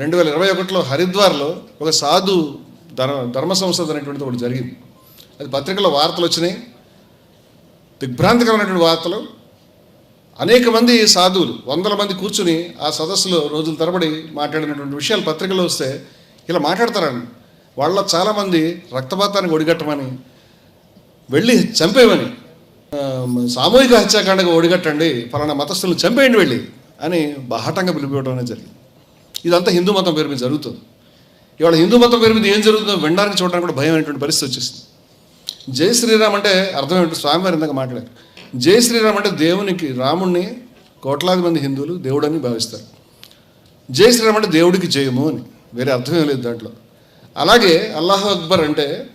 రెండు వేల ఇరవై ఒకటిలో హరిద్వార్లో ఒక సాధు ధర్మ ధర్మ సంస్థ అనేటువంటిది ఒకటి జరిగింది. అది పత్రికలో వార్తలు వచ్చినాయి. దిగ్భ్రాంతికరమైనటువంటి వార్తలు. అనేక మంది సాధువులు వందల మంది కూర్చుని ఆ సదస్సులో రోజుల తరబడి మాట్లాడినటువంటి విషయాలు పత్రికలో వస్తే ఇలా మాట్లాడతారని. వాళ్ళ చాలామంది రక్తపాతానికి ఒడిగట్టమని వెళ్ళి చంపేయమని సామూహిక హత్యాకాండగా ఒడిగట్టండి ఫలానా మతస్థులను చంపేయండి వెళ్ళి అని బాహటంగా పిలిపివ్వడం అనేది జరిగింది. ఇదంతా హిందూ మతం పేరు మీద జరుగుతుంది. ఇవాళ హిందూ మతం పేరు మీద ఏం జరుగుతుందో వినడానికి చూడడానికి కూడా భయం అనేటువంటి పరిస్థితి వచ్చేసింది. జై శ్రీరామ్ అంటే అర్థం ఏంటి స్వామివారి ఇందాక మాట్లాడారు. జై శ్రీరామ్ అంటే దేవునికి రాముణ్ణి కోట్లాది మంది హిందువులు దేవుడని భావిస్తారు. జై శ్రీరామ్ అంటే దేవుడికి జయము అని. వేరే అర్థం ఏం లేదు దాంట్లో. అలాగే అల్లాహ్ అక్బర్ అంటే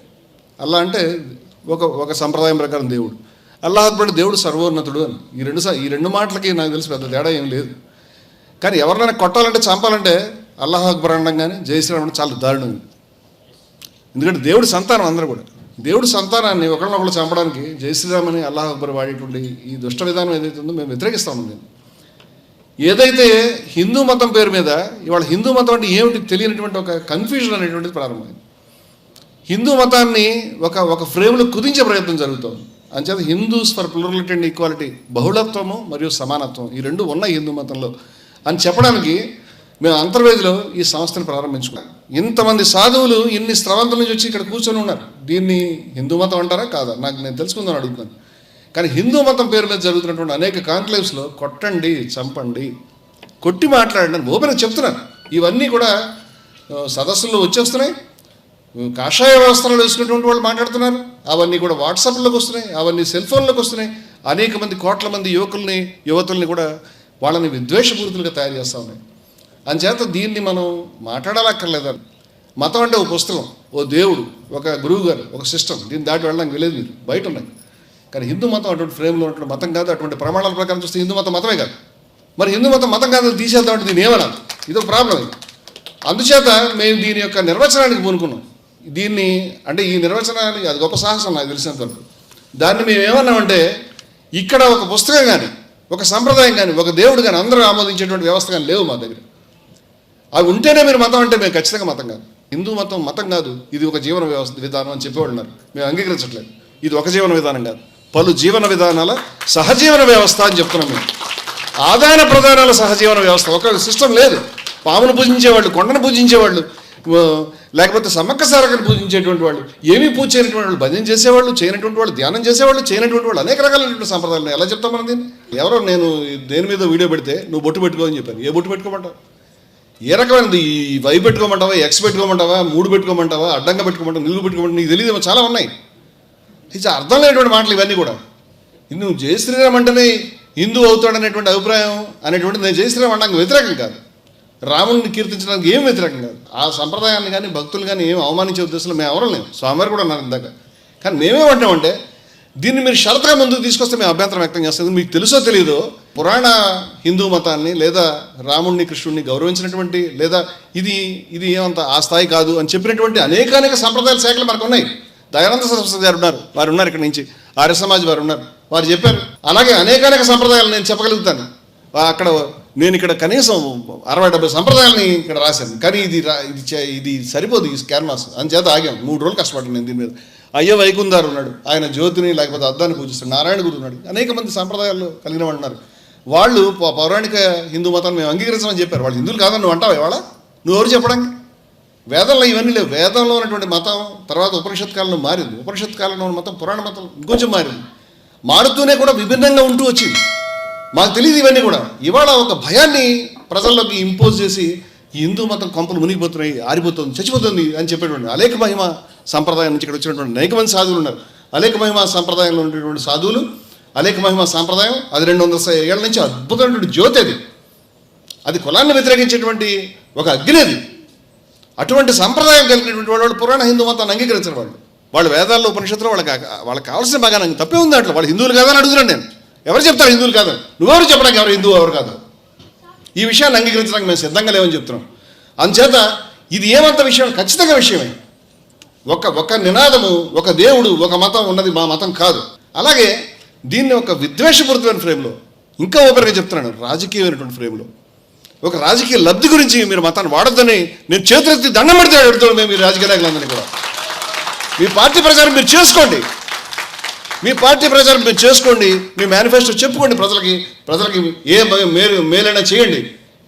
అల్లా అంటే ఒక ఒక సంప్రదాయం ప్రకారం దేవుడు. అల్లాహ్ అక్బర్ అంటే దేవుడు సర్వోన్నతుడు అని. ఈ రెండు ఈ రెండు మాటలకి నాకు తెలిసి పెద్ద తేడా ఏం లేదు. కానీ ఎవరినైనా కొట్టాలంటే చంపాలంటే అల్లాహ్ అక్బర్ అనడం కానీ జై శ్రీరామ్ అంటే చాలా దారుణం. ఎందుకంటే దేవుడి సంతానం అందరూ కూడా. దేవుడి సంతానాన్ని ఒకరినొకరు చంపడానికి జై శ్రీరామ్ అని అల్లాహ్ అక్బర్ వాడేటువంటి ఈ దుష్ట విధానం ఏదైతే ఉందో మేము వ్యతిరేకిస్తాము దీన్ని ఏదైతే హిందూ మతం పేరు మీద ఇవాళ హిందూ మతం అంటే ఏమిటి తెలియనటువంటి ఒక కన్ఫ్యూజన్ అనేటువంటిది ప్రారంభమైంది. హిందూ మతాన్ని ఒక ఒక ఫ్రేమ్లో కుదించే ప్రయత్నం జరుగుతోంది. అంచేత Hindus for plurality and equality బహుళత్వము మరియు సమానత్వం ఈ రెండు ఉన్నాయి హిందూ మతంలో. అని చెప్పడానికి మేము అంతర్వేదిలో ఈ సంస్థను ప్రారంభించుకున్నాం. ఇంతమంది సాధువులు ఇన్ని స్రవంతుల నుంచి వచ్చి ఇక్కడ కూర్చొని ఉన్నారు. దీన్ని హిందూ మతం అంటారా? కాదా? నాకు నేను తెలుసుకుందాం అడుగుతున్నాను. కానీ హిందూ మతం పేరు మీద జరుగుతున్నటువంటి అనేక కాన్క్లేవ్స్లో కొట్టండి చంపండి కొట్టి మాట్లాడండి అని ఓపెన్గా ఇవన్నీ కూడా సదస్సుల్లో వచ్చేస్తున్నాయి. కాషాయ వ్యవస్థలు వేసుకున్నటువంటి వాళ్ళు మాట్లాడుతున్నారు. అవన్నీ కూడా వాట్సాప్లోకి వస్తున్నాయి. అవన్నీ సెల్ ఫోన్లోకి వస్తున్నాయి. అనేక మంది కోట్ల మంది యువకుల్ని యువతుల్ని కూడా వాళ్ళని విద్వేషపూరితులుగా తయారు చేస్తూ ఉన్నాయి అంచేత దీన్ని మనం మాట్లాడాలక్కర్లేదని మతం అంటే ఒక పుస్తకం ఓ దేవుడు ఒక గురువు గారు ఒక సిస్టమ్ దీన్ని దాటి వెళ్ళడానికి వెళ్ళేది మీరు. బయట ఉన్నాయి కానీ హిందూ మతం అటువంటి ఫ్రేమ్లో ఉన్నటువంటి మతం కాదు. అటువంటి ప్రమాణాల ప్రకారం చూస్తే హిందూ మతం మతమే కాదు. మరి హిందూ మతం మతం కాదు అని తీసేద్దామంటే దీన్ని ఏమనాలి? ఇదో ప్రాబ్లం ఇది అందుచేత మేము దీని యొక్క నిర్వచనానికి పూనుకున్నాం. దీన్ని అంటే ఈ నిర్వచనాన్ని అది గొప్ప సాహసం నాకు తెలిసినంతవరకు. దాన్ని మేము ఏమన్నామంటే ఇక్కడ ఒక పుస్తకం కానీ ఒక సంప్రదాయం కానీ ఒక దేవుడు కానీ అందరూ ఆమోదించేటువంటి వ్యవస్థ కానీ లేవు మా దగ్గర. అవి ఉంటేనే మీరు మతం అంటే మేము ఖచ్చితంగా మతం కాదు. హిందూ మతం మతం కాదు. ఇది ఒక జీవన వ్యవస్థ విధానం అని చెప్పేవాళ్ళు ఉన్నారు మేము అంగీకరించట్లేదు. ఇది ఒక జీవన విధానం కాదు. పలు జీవన విధానాల సహజీవన వ్యవస్థ అని చెప్తున్నాం మేము. ఆదాయ ప్రధానాల సహజీవన వ్యవస్థ. ఒక సిస్టమ్ లేదు. పామును పూజించేవాళ్ళు కొండను పూజించేవాళ్ళు లేకపోతే సమ్మక్క సారకను పూజించేటువంటి వాళ్ళు ఏమీ పూజ చేయనటువంటి వాళ్ళు భజన చేసేవాళ్ళు చేయనటువంటి వాళ్ళు ధ్యానం చేసేవాళ్ళు చేయనటువంటి వాళ్ళు అనేక రకాలైనటువంటి సంప్రదాయాలు ఎలా చెప్తాం మనం దీన్ని? ఎవరో నేను దేని మీద వీడియో పెడితే నువ్వు బొట్టు పెట్టుకో అని చెప్పాను. ఏ బొట్టు పెట్టుకోమంటావు? ఏ రకమైనది? ఈ వై పెట్టుకోమంటావా? ఎక్స్ పెట్టుకోమంటావా? మూడు పెట్టుకోమంటావా? అడ్డంగా పెట్టుకోమంటావా? నిలుగు పెట్టుకోమంటావు? నీకు తెలియదు చాలా ఉన్నాయి. ఇది అర్థం లేనటువంటి మాటలు ఇవన్నీ కూడా. నువ్వు జయ శ్రీరామ్ అంటేనే హిందూ అవుతాడనేటువంటి అభిప్రాయం అనేటువంటిది నేను జయ శ్రీరామ్ అనడానికి వ్యతిరేకం కాదు. రాముడిని కీర్తించడానికి ఏం వ్యతిరేకం కాదు. ఆ సంప్రదాయాన్ని కానీ భక్తులు కానీ ఏం అవమానించే ఉద్దేశంలో మేము ఎవరు లేము. స్వామివారు కూడా అన్నారు ఇందాక. కానీ మేమేమంటామంటే దీన్ని మీరు షరతుగా ముందుకు తీసుకొస్తే మేము అభ్యంతరం వ్యక్తం చేస్తుంది మీకు తెలుసో తెలియదు పురాణ హిందూ మతాన్ని లేదా రాముణ్ణి కృష్ణుడిని గౌరవించినటువంటి లేదా ఇది ఇది ఏమంత ఆ స్థాయి కాదు అని చెప్పినటువంటి అనేక అనేక సంప్రదాయాల శాఖలు మనకు ఉన్నాయి. దయానంద సరస్వతి గారు ఉన్నారు. వారు ఉన్నారు ఇక్కడ నుంచి. ఆర్య సమాజ్ వారు ఉన్నారు. వారు చెప్పారు. అలాగే అనేక అనేక సంప్రదాయాలు నేను చెప్పగలుగుతాను. అక్కడ నేను ఇక్కడ కనీసం అరవై డెబ్బై సంప్రదాయాలని ఇక్కడ రాశాను. కానీ ఇది రా ఇది ఇది సరిపోదు ఈ క్యాన్వాస్ చేత ఆగాం మూడు రోజులు కష్టపడ్డాను నేను దీని మీద. అయ్యో వైకుందారు ఉన్నాడు. ఆయన జ్యోతిని లేకపోతే అద్దాన్ని పూజిస్తాడు. నారాయణ గురు ఉన్నాడు. అనేక మంది సంప్రదాయాలు కలిగిన వాళ్ళు ఉన్నారు. వాళ్ళు పౌరాణిక హిందూ మతాన్ని మేము అంగీకరించమని చెప్పారు. వాళ్ళు హిందువులు కాదని నువ్వు అంటావు ఇవాళ? నువ్వు ఎవరు చెప్పడానికి? వేదంలో ఇవన్నీ లేవు. వేదంలో ఉన్నటువంటి మతం తర్వాత ఉపనిషత్ కాలంలో మారింది. ఉపనిషత్ కాలంలో ఉన్న మతం పురాణ మతం ఇంకొంచెం మారింది. మారుతూనే కూడా విభిన్నంగా ఉంటూ వచ్చింది. మాకు తెలియదు ఇవన్నీ కూడా. ఇవాళ ఒక భయాన్ని ప్రజల్లోకి ఇంపోజ్ చేసి ఈ హిందూ మతం కొంపలు మునిగిపోతున్నాయి ఆరిపోతుంది చచ్చిపోతుంది అని చెప్పేటువంటి అనేక మహిమ సంప్రదాయం నుంచి ఇక్కడ వచ్చినటువంటి అనేక మంది సాధువులు ఉన్నారు. అనేక మహిమ సంప్రదాయంలో ఉండేటువంటి సాధువులు అనేక మహిమ సంప్రదాయం అది రెండు వందల ఏళ్ళ నుంచి అద్భుతమైనటువంటి జ్యోతి అది. అది కులాన్ని వ్యతిరేకించేటువంటి ఒక అగ్ని అది. అటువంటి సంప్రదాయం కలిగినటువంటి వాళ్ళు పురాణ హిందూ మతాన్ని అంగీకరించిన వాళ్ళు. వాళ్ళు వేదాల్లో ఉపనిషత్తులు వాళ్ళకి వాళ్ళకి కావాల్సిన బాగా తప్పే ఉంది అట్లా వాళ్ళు హిందువులు కాదని అడుగుతున్నాను నేను. ఎవరు చెప్తారు హిందువులు కాదు? నువ్వెవరు చెప్పడానికి ఎవరు హిందువు ఎవరు కాదు? ఈ విషయాన్ని అంగీకరించడానికి మేము సిద్ధంగా లేవని చెప్తున్నాం. అందుచేత ఇది ఏమంత విషయం? ఖచ్చితంగా విషయమే. ఒక ఒక నినాదము ఒక దేవుడు ఒక మతం ఉన్నది మా మతం కాదు. అలాగే దీన్ని ఒక విద్వేషపూరితమైన ఫ్రేమ్లో ఇంకా ఓపెన్గా చెప్తున్నాను రాజకీయమైనటువంటి ఫ్రేమ్లో. ఒక రాజకీయ లబ్ధి గురించి మీరు మతాన్ని వాడొద్దని నేను చేతులెత్తి దండం పెడితే అడుగుతాను మేము మీ రాజకీయ నాయకులందరినీ కూడా. మీ పార్టీ ప్రచారం మీరు చేసుకోండి. మీ పార్టీ ప్రచారం మీరు చేసుకోండి మీ మేనిఫెస్టో చెప్పుకోండి ప్రజలకి ప్రజలకి ఏ మేలు మేలైనా చేయండి.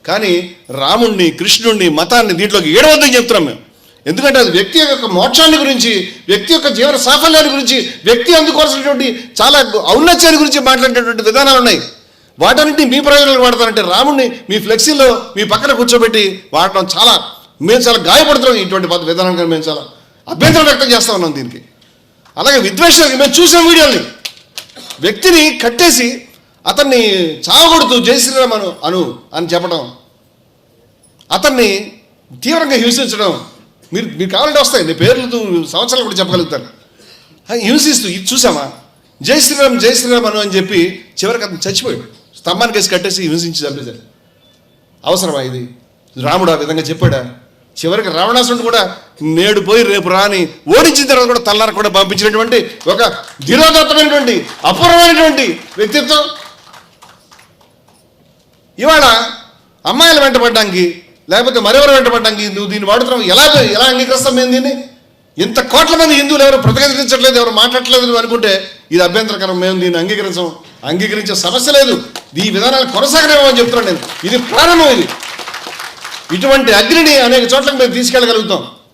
కానీ రాముణ్ణి కృష్ణుణ్ణి మతాన్ని దీంట్లోకి ఏడవద్దని చెప్తున్నాం మేము. ఎందుకంటే అది వ్యక్తి యొక్క మోక్షాన్ని గురించి వ్యక్తి యొక్క జీవన సాఫల్యాన్ని గురించి వ్యక్తి అందుకోవాల్సినటువంటి చాలా ఔన్నత్యాన్ని గురించి మాట్లాడేటువంటి విధానాలు ఉన్నాయి. వాటన్నింటినీ మీ ప్రయోజనాలు వాడతారంటే రాముణ్ణి మీ ఫ్లెక్సీలో మీ పక్కన కూర్చోబెట్టి వాడటం చాలా మేము చాలా గాయపడుతున్నాం ఇటువంటి విధానానికి విధానం కానీ మేము చాలా అభ్యంతరం వ్యక్తం చేస్తా ఉన్నాం దీనికి. అలాగే విద్వేషానికి మేము చూసాం వీడియోని వ్యక్తిని కట్టేసి అతన్ని చావగొడుతూ జై శ్రీరామ్ అను అను అని చెప్పడం అతన్ని తీవ్రంగా హింసించడం మీరు మీరు కావాలంటే వస్తాయి నీ పేర్లు సంవత్సరాలు కూడా చెప్పగలుగుతారు. హింసిస్తూ ఇది చూసామా జై శ్రీరామ్ జై శ్రీరామ్ అను అని చెప్పి చివరికి అతను చచ్చిపోయాడు. స్తంభానికి వేసి కట్టేసి హింసించి చంపేశారు అవసరమా ఇది? రాముడు ఆ విధంగా చెప్పాడా? చివరికి రావణాసురుడు కూడా నేడు పోయి రేపు రాని ఓడించిన తర్వాత కూడా తల్లార కూడా పంపించినటువంటి ఒక ధీరోదత్తమైనటువంటి అపూర్వమైనటువంటి వ్యక్తిత్వం. ఇవాళ అమ్మాయిలు వెంటబడ్డానికి లేకపోతే మరెవరు వెంటబడ్డానికి నువ్వు దీన్ని వాడుతున్నావు? ఎలా ఎలా అంగీకరిస్తాం మేము దీన్ని? ఇంత కోట్ల మంది హిందువులు ఎవరు ప్రతిఘటించట్లేదు ఎవరు మాట్లాడట్లేదు నువ్వు అనుకుంటే ఇది అభ్యంతరకరం. మేము దీన్ని అంగీకరించం అంగీకరించే సమస్య లేదు. ఈ విధానాలు కొనసాగలేమని చెప్తున్నాను నేను. ఇది ప్రారంభం ఇది. ఇటువంటి అగ్నిని అనేక చోట్లకు మేము తీసుకెళ్ళగలుగుతాం.